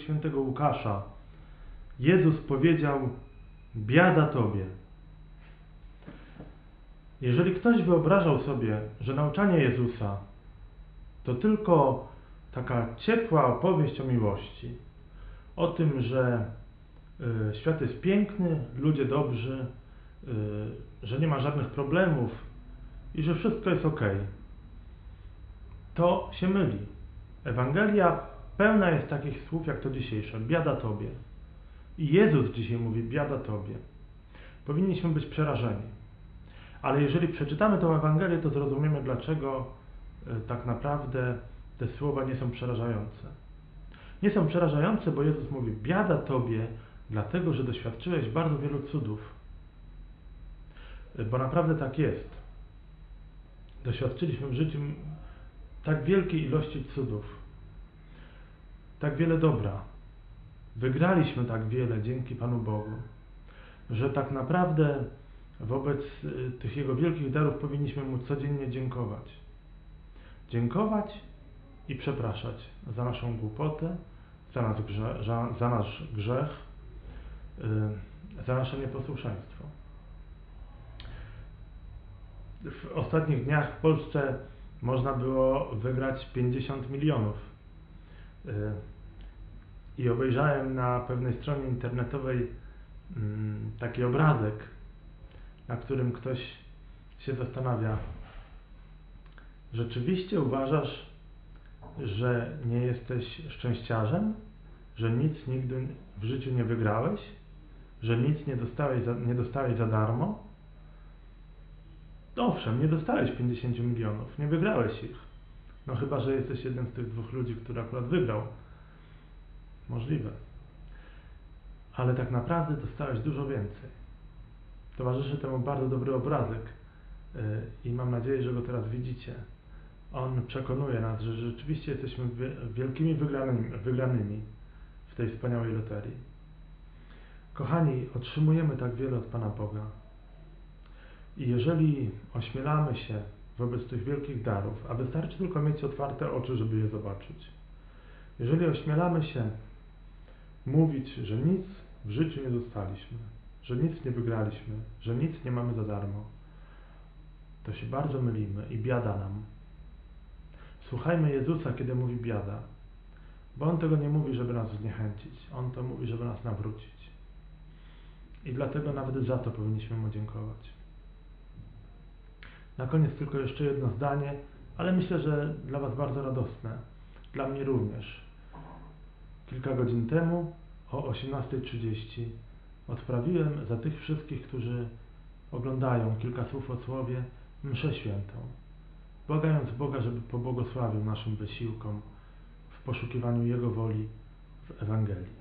świętego Łukasza Jezus powiedział: Biada tobie. Jeżeli ktoś wyobrażał sobie, że nauczanie Jezusa to tylko taka ciepła opowieść o miłości, o tym, że y, świat jest piękny, ludzie dobrzy, y, że nie ma żadnych problemów i że wszystko jest ok, to się myli. Ewangelia pełna jest takich słów jak to dzisiejsze. Biada Tobie. I Jezus dzisiaj mówi, biada Tobie. Powinniśmy być przerażeni. Ale jeżeli przeczytamy tę Ewangelię, to zrozumiemy, dlaczego e, tak naprawdę te słowa nie są przerażające. Nie są przerażające, bo Jezus mówi, biada Tobie, dlatego, że doświadczyłeś bardzo wielu cudów. E, Bo naprawdę tak jest. Doświadczyliśmy w życiu tak wielkiej ilości cudów, tak wiele dobra. Wygraliśmy tak wiele dzięki Panu Bogu, że tak naprawdę wobec y, tych Jego wielkich darów powinniśmy Mu codziennie dziękować. Dziękować i przepraszać za naszą głupotę, za, nas grze, za, za nasz grzech, y, za nasze nieposłuszeństwo. W ostatnich dniach w Polsce można było wygrać 50 milionów. Y, I obejrzałem na pewnej stronie internetowej mm, taki obrazek, na którym ktoś się zastanawia. Rzeczywiście uważasz, że nie jesteś szczęściarzem? Że nic nigdy w życiu nie wygrałeś? Że nic nie dostałeś za, nie dostałeś za darmo? Owszem, nie dostałeś 50 milionów, nie wygrałeś ich. No chyba, że jesteś jednym z tych dwóch ludzi, który akurat wygrał. Możliwe. Ale tak naprawdę dostałeś dużo więcej. Towarzyszy temu bardzo dobry obrazek yy, i mam nadzieję, że go teraz widzicie. On przekonuje nas, że rzeczywiście jesteśmy wie- wielkimi wygranymi, wygranymi w tej wspaniałej loterii. Kochani, otrzymujemy tak wiele od Pana Boga. I jeżeli ośmielamy się wobec tych wielkich darów, a wystarczy tylko mieć otwarte oczy, żeby je zobaczyć. Jeżeli ośmielamy się mówić, że nic w życiu nie dostaliśmy, że nic nie wygraliśmy, że nic nie mamy za darmo, to się bardzo mylimy i biada nam. Słuchajmy Jezusa, kiedy mówi biada, bo On tego nie mówi, żeby nas zniechęcić, On to mówi, żeby nas nawrócić. I dlatego nawet za to powinniśmy Mu dziękować. Na koniec tylko jeszcze jedno zdanie, ale myślę, że dla Was bardzo radosne. Dla mnie również. Kilka godzin temu o 18.30 odprawiłem za tych wszystkich, którzy oglądają kilka słów o Słowie, mszę świętą, błagając Boga, żeby pobłogosławił naszym wysiłkom w poszukiwaniu Jego woli w Ewangelii.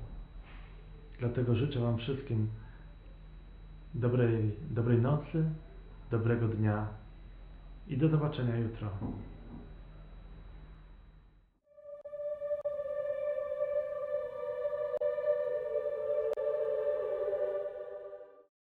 Dlatego życzę Wam wszystkim dobrej, dobrej nocy, dobrego dnia i do zobaczenia jutro.